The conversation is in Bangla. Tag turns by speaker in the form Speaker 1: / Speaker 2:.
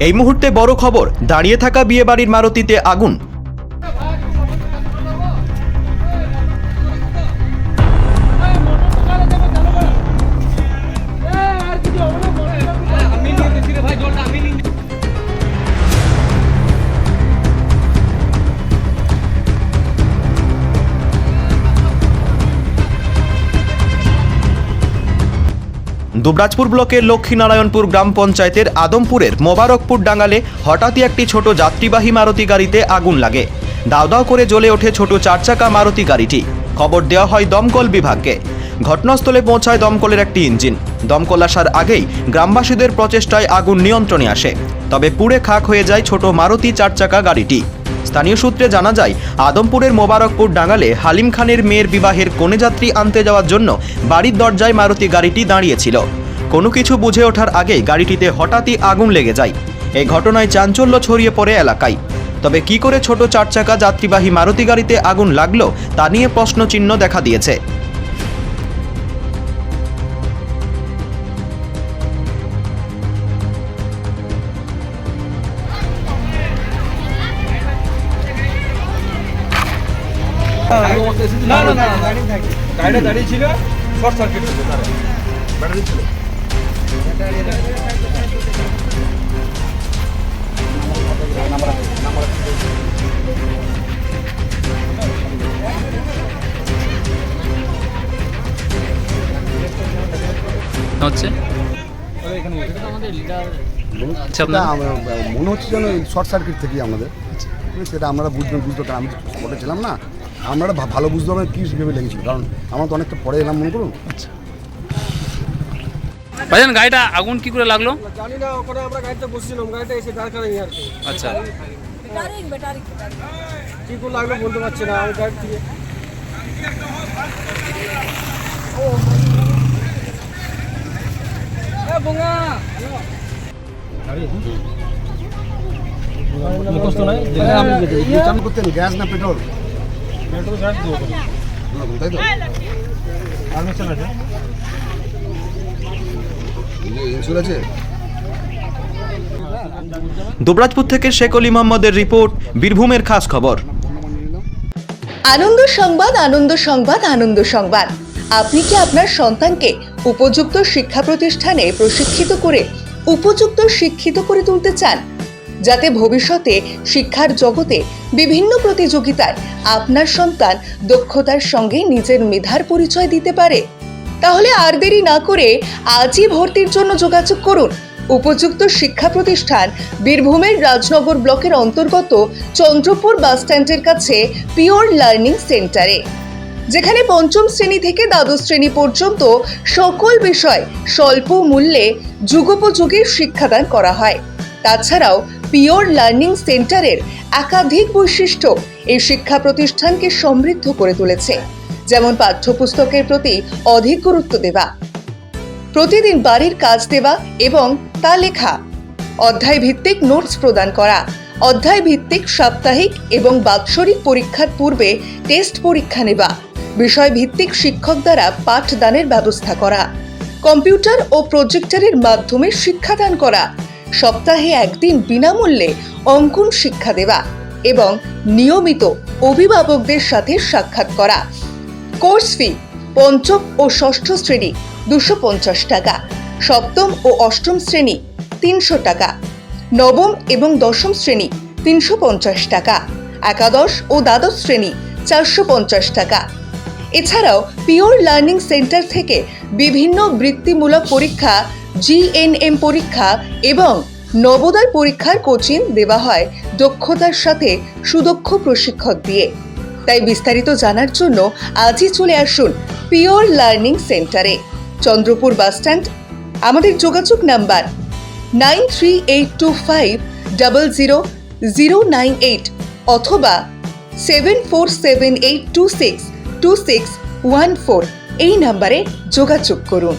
Speaker 1: এই মুহূর্তে বড় খবর দাঁড়িয়ে থাকা বিয়েবাড়ির মারুতিতে আগুন। দুবরাজপুর ব্লকের লক্ষ্মীনারায়ণপুর গ্রাম পঞ্চায়েতের আদমপুরের মোবারকপুর ডাঙ্গালে হঠাৎই একটি ছোট যাত্রীবাহী মারুতি গাড়িতে আগুন লাগে। দাও দাও করে জ্বলে ওঠে ছোট চারচাকা মারুতি গাড়িটি। খবর দেওয়া হয় দমকল বিভাগকে। ঘটনাস্থলে পৌঁছায় দমকলের একটি ইঞ্জিন। দমকল আসার আগেই গ্রামবাসীদের প্রচেষ্টায় আগুন নিয়ন্ত্রণে আসে। তবে পুড়ে খাক হয়ে যায় ছোট মারুতি চারচাকা গাড়িটি। স্থানীয় সূত্রে জানা যায়, আদমপুরের মোবারকপুর ডাঙ্গালে হালিম খানের মেয়ের বিবাহের কনেযাত্রী আনতে যাওয়ার জন্য বাড়ির দরজায় মারুতি গাড়িটি দাঁড়িয়েছিল। কোনো কিছু বুঝে ওঠার আগেই গাড়িটিতে হঠাৎই আগুন লেগে যায়। এই ঘটনায় চাঞ্চল্য ছড়িয়ে পড়ে এলাকায়। তবে কি করে ছোট চার চাকা যাত্রীবাহী মারুতি গাড়িতে আগুন লাগল তা নিয়ে প্রশ্নচিহ্ন দেখা দিয়েছে।
Speaker 2: না না না গাড়িটা দাঁড়িয়ে ছিল শর্ট সার্কিট ছিল ব্যাটারি ছিল
Speaker 3: হচ্ছে আচ্ছা
Speaker 4: মনে হচ্ছে যেন শর্ট সার্কিট থেকেই আমাদের। সেটা আমরা বুঝবেন বুঝতে পারি আমি স্পটে ছিলাম না। আমরা ভালো বুঝতে পারব কী ভেবে লেগেছিল কারণ আমরা তো অনেকটা পরে এলাম মনে করুন। আচ্ছা।
Speaker 3: ভাইজান গাড়িটা আগুন কি করে লাগল?
Speaker 2: জানি না ওখানে আমরা গাড়িতে বসেছিলাম গাড়িটা এসে দাঁড় করাই আর
Speaker 3: আচ্ছা।
Speaker 2: কি করে লাগল বলতে পারছি না আমি গাড়ি
Speaker 4: গ্যাস না পেট্রোল?
Speaker 2: পেট্রোল গাড়ি দেবো।
Speaker 4: তাই তো?
Speaker 2: পারমিশন আছে?
Speaker 4: ইন্স্যুর আছে?
Speaker 1: দুবরাজপুর থেকে শেখ অলি মোহাম্মদের রিপোর্ট বীরভূমের খাস খবর।
Speaker 5: আনন্দ সংবাদ আনন্দ সংবাদ আনন্দ সংবাদ। আপনি কি আপনার সন্তানকে উপযুক্ত শিক্ষা প্রতিষ্ঠানে প্রশিক্ষিত করে উপযুক্ত শিক্ষিত করে তুলতে চান? যাতে ভবিষ্যতে শিক্ষার জগতে বিভিন্ন প্রতিযোগিতায় আপনার সন্তান দক্ষতার সঙ্গে নিজের মেধার পরিচয় দিতে পারে। তাহলে আর দেরি না করে আজই ভর্তির জন্য যোগাযোগ করুন। উপযুক্ত শিক্ষা প্রতিষ্ঠান বীরভূমের রাজনগর ব্লকের অন্তর্গত চন্দ্রপুর বাস স্ট্যান্ডের কাছে পিওর লার্নিং সেন্টারে, যেখানে পঞ্চম শ্রেণি থেকে দ্বাদশ শ্রেণি পর্যন্ত সকল বিষয় স্বল্প মূল্যে যুগোপযোগী শিক্ষাদান করা হয়। তাছাড়াও পিওর লার্নিং সেন্টারের একাধিক বৈশিষ্ট্য এই শিক্ষা প্রতিষ্ঠানকে সমৃদ্ধ করে তুলেছে, যেমন পাঠ্যপুস্তকের প্রতি অধিক গুরুত্ব দেওয়া, প্রতিদিন বাড়ির কাজ দেওয়া এবং তা লেখা অধ্যায় ভিত্তিক নোটস প্রদান করা অধ্যায় ভিত্তিক সাপ্তাহিক এবং বাৎসরিক পরীক্ষার পূর্বে টেস্ট পরীক্ষা নেওয়া বিষয় ভিত্তিক শিক্ষক দ্বারা পাঠদানের ব্যবস্থা করা, কম্পিউটার ও প্রজেক্টরের মাধ্যমে শিক্ষাদান করা সপ্তাহে একদিন বিনামূল্যে অঙ্কন শিক্ষা দেওয়া এবং নিয়মিত অভিভাবকদের সাথে সাক্ষাৎ করা। কোর্স ফি পঞ্চম ও ষষ্ঠ শ্রেণি দুশো পঞ্চাশ টাকা, সপ্তম ও অষ্টম শ্রেণি তিনশো টাকা, নবম এবং দশম শ্রেণি তিনশো পঞ্চাশ টাকা, একাদশ ও দ্বাদশ শ্রেণি চারশো পঞ্চাশ টাকা। এছাড়াও পিওর লার্নিং সেন্টার থেকে বিভিন্ন বৃত্তিমূলক পরীক্ষা জিএনএম পরীক্ষা এবং নবোদয় পরীক্ষার কোচিং দেওয়া হয় দক্ষতার সাথে সুদক্ষ প্রশিক্ষক দিয়ে। তাই বিস্তারিত জানার জন্য আজই চলে আসুন পিওর লার্নিং সেন্টারে। চন্দ্রপুর বাসস্ট্যান্ড আমাদের যোগাযোগ number nine three eight two five double zero zero nine eight অথবা seven four seven eight two six two six one four. এই নাম্বারে যোগাযোগ করুন।